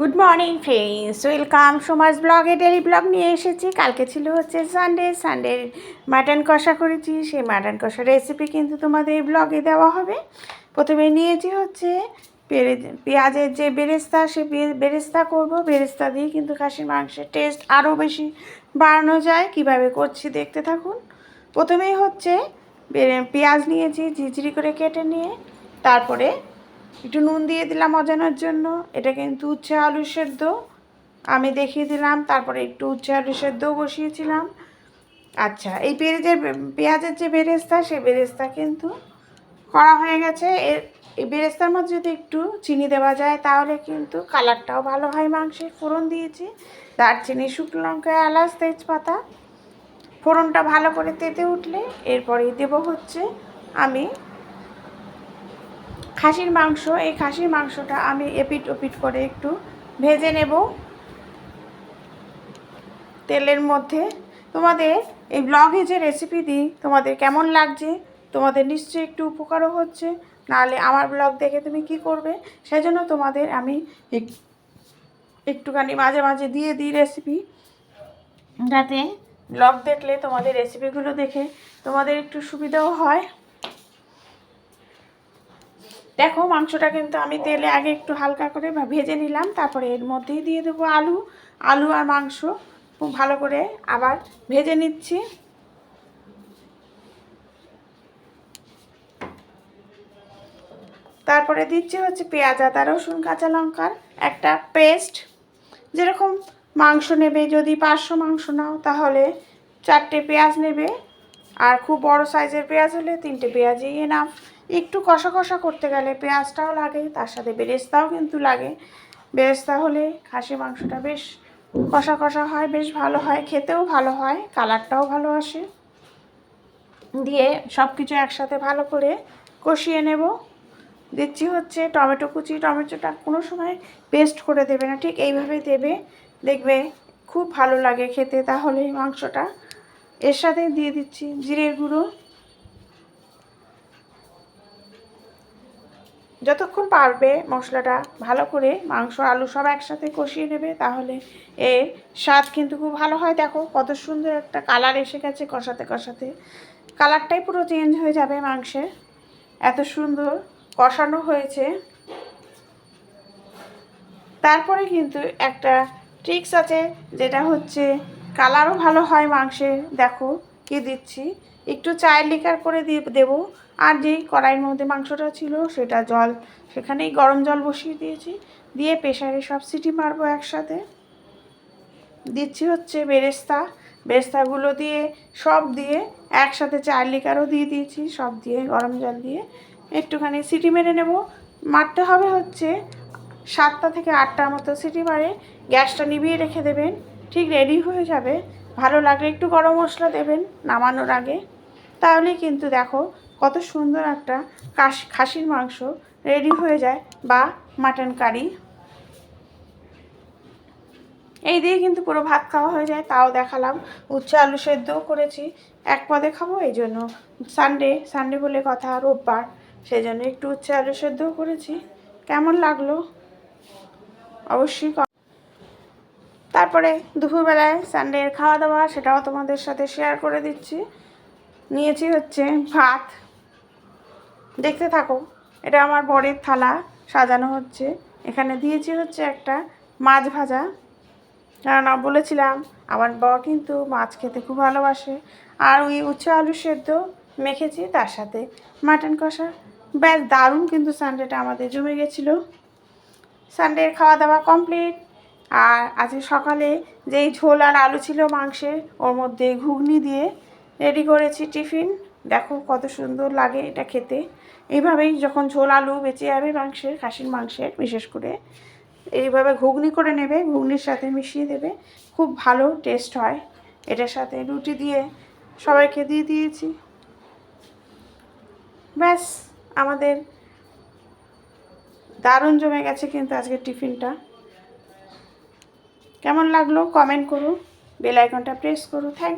Good morning friends welcome সমাজ ব্লগে daily blog নিয়ে এসেছি। কালকে ছিল হচ্ছে সানডে সানডে মাটন কষা করেছি। সেই মাটন কষা রেসিপি কিন্তু তোমাদের এই ব্লগে দেওয়া হবে। প্রথমে নিয়েছি হচ্ছে পেঁয়াজের যে বেরেস্তা, সে বেরেস্তা করব। বেরেস্তা দিয়ে কিন্তু খাসির মাংসের টেস্ট আরও বেশি বাড়ানো যায়। কীভাবে করছি দেখতে থাকুন। প্রথমেই হচ্ছে পেঁয়াজ নিয়েছি ঝিঝিরি করে কেটে নিয়ে, তারপরে একটু নুন দিয়ে দিলাম অজানোর জন্য। এটা কিন্তু উচ্ছে আলু সেদ্ধ। আমি দেখিয়ে দিলাম, তারপরে একটু উচ্ছে আলু সেদ্ধও বসিয়েছিলাম। আচ্ছা এই পেঁয়াজের পেঁয়াজের যে বেরেস্তা সেই বেরেস্তা কিন্তু করা হয়ে গেছে। এর, এই বেরেস্তার মধ্যে যদি একটু চিনি দেওয়া যায়, তাহলে কিন্তু কালারটাও ভালো হয় মাংসের। ফোড়ন দিয়েছি। দারচিনি, শুকনো লঙ্কা, এলাচ, তেজপাতা। ফোড়নটা ভালো করে তেতে উঠলে এরপরেই দেবো হচ্ছে আমি খাসির মাংস, এই খাসির মাংসটা আমি এপিট ওপিট করে একটু ভেজে নেব। তেলের মধ্যে। তোমাদের এই ব্লগে যে রেসিপি দিই, তোমাদের কেমন লাগছে? তোমাদের নিশ্চয়ই একটু উপকারও হচ্ছে। নাহলে আমার ব্লগ দেখে তুমি কি করবে? সেই জন্য তোমাদের আমি এক- একটুখানি মাঝে মাঝে দিয়ে দিই রেসিপি যাতে ব্লগ দেখলে তোমাদের রেসিপিগুলো দেখে তোমাদের একটু সুবিধাও হয়। দেখো, মাংসটা কিন্তু আমি তেলে আগে একটু হালকা করে ভেজে নিলাম, তারপরে এর মধ্যেই দিয়ে দেবো আলু আলু আর মাংস। খুব ভালো করে আবার ভেজে নিচ্ছি। তারপরে দিচ্ছি হচ্ছে পেঁয়াজ, আদা, রসুন, কাঁচা লঙ্কার একটা পেস্ট। যেরকম মাংস নেবে, যদি পাঁচশো মাংস নাও, তাহলে চারটে পেঁয়াজ নেবে। আর খুব বড় সাইজের পেঁয়াজ হলে তিনটে পেঁয়াজই এনাফ। একটু কষা কষা করতে গেলে পেঁয়াজটাও লাগে, তার সাথে বেরেস্তাও কিন্তু লাগে। বেরেস্তা হলে খাসি মাংসটা বেশ কষা কষা হয়, বেশ ভালো হয়, খেতেও ভালো হয়, কালারটাও ভালো আসে। দিয়ে সব কিছু একসাথে ভালো করে কষিয়ে নেব। দিচ্ছি হচ্ছে টমেটো কুচি, টমেটোটা কোনো সময় পেস্ট করে দেবে না, ঠিক এইভাবেই দেবে। দেখবে খুব ভালো লাগে খেতে, তাহলে মাংসটা। এর সাথে দিয়ে দিচ্ছি জিরের গুঁড়ো। যতক্ষণ পারবে মশলাটা ভালো করে, মাংস, আলু সব একসাথে কষিয়ে নেবে, তাহলে এর স্বাদ কিন্তু খুব ভালো হয়। দেখো কত সুন্দর একটা কালার এসে গেছে কষাতে কষাতে। কালারটাই পুরো চেঞ্জ হয়ে যাবে মাংসের এত সুন্দর কষানো হয়েছে। তারপরে কিন্তু একটা ট্রিক্স আছে, যেটা হচ্ছে কালারও ভালো হয় মাংসে দেখো কি দিচ্ছি। একটু চায়ের লিকার করে দিয়ে দেবো। আর যেই কড়াইয়ের মধ্যে মাংসটা ছিল সেটা জল, সেখানেই গরম জল বসিয়ে দিয়েছি। দিয়ে প্রেশারে সব সিটি মারবো একসাথে। দিচ্ছি হচ্ছে বেরেস্তা। বেরেস্তাগুলো দিয়ে সব দিয়ে একসাথে চায়ের লিকারও দিয়ে দিয়েছি, সব দিয়ে গরম জল দিয়ে। একটুখানি সিটি মেরে নেব। মারতে হবে হচ্ছে সাতটা থেকে আটটার মতো সিটি মারে। গ্যাসটা নিভিয়ে রেখে দেবেন। ঠিক রেডি হয়ে যাবে। ভালো লাগলে একটু গরম মশলা দেবেন, নামানোর আগে। তাহলেই কিন্তু দেখো কত সুন্দর একটা কাশ খাসির মাংস রেডি হয়ে যায় বা মাটন কারি এই দিয়ে কিন্তু পুরো ভাত খাওয়া হয়ে যায়, তাও দেখালাম। উচ্ছে আলু সেদ্ধও করেছি, এক পদে খাব, এই জন্য সানডে সানডে বলে কথা, রোববার, সেই জন্য একটু উচ্ছে আলু সেদ্ধও করেছি। কেমন লাগল? অবশ্যই তারপরে দুপুরবেলায় সানডের খাওয়া দাওয়া সেটাও তোমাদের সাথে শেয়ার করে দিচ্ছি। নিয়েছি হচ্ছে ভাত। দেখতে থাকো, এটা আমার বরের থালা, সাজানো হচ্ছে। এখানে দিয়েছি হচ্ছে একটা মাছ ভাজা। কেননা বলেছিলাম, আমার বর কিন্তু মাছ খেতে খুব ভালোবাসে। আর ওই উচ্ছে আলু সেদ্ধ মেখেছি, তার সাথে মাটন কষা। ব্যাস, দারুণ কিন্তু সানডেটা আমাদের জমে গেছিল। সানডের খাওয়া দাওয়া কমপ্লিট আর আজকে সকালে যেই ঝোল আর আলু ছিল মাংসের, ওর মধ্যে ঘুগনি দিয়ে রেডি করেছি টিফিন। দেখো কত সুন্দর লাগে এটা খেতে। এইভাবেই যখন ঝোল আলু বেঁচে যাবে মাংসের, খাসির মাংসের বিশেষ করে, এইভাবে ঘুগনি করে নেবে, ঘুগনির সাথে মিশিয়ে দেবে, খুব ভালো টেস্ট হয়। এটার সাথে রুটি দিয়ে সবাইকে দিয়ে দিয়েছি। ব্যাস, আমাদের দারুণ জমে গেছে কিন্তু আজকের টিফিনটা। কেমন লাগল? কমেন্ট করুন বেল আইকনটা প্রেস করুন থ্যাংক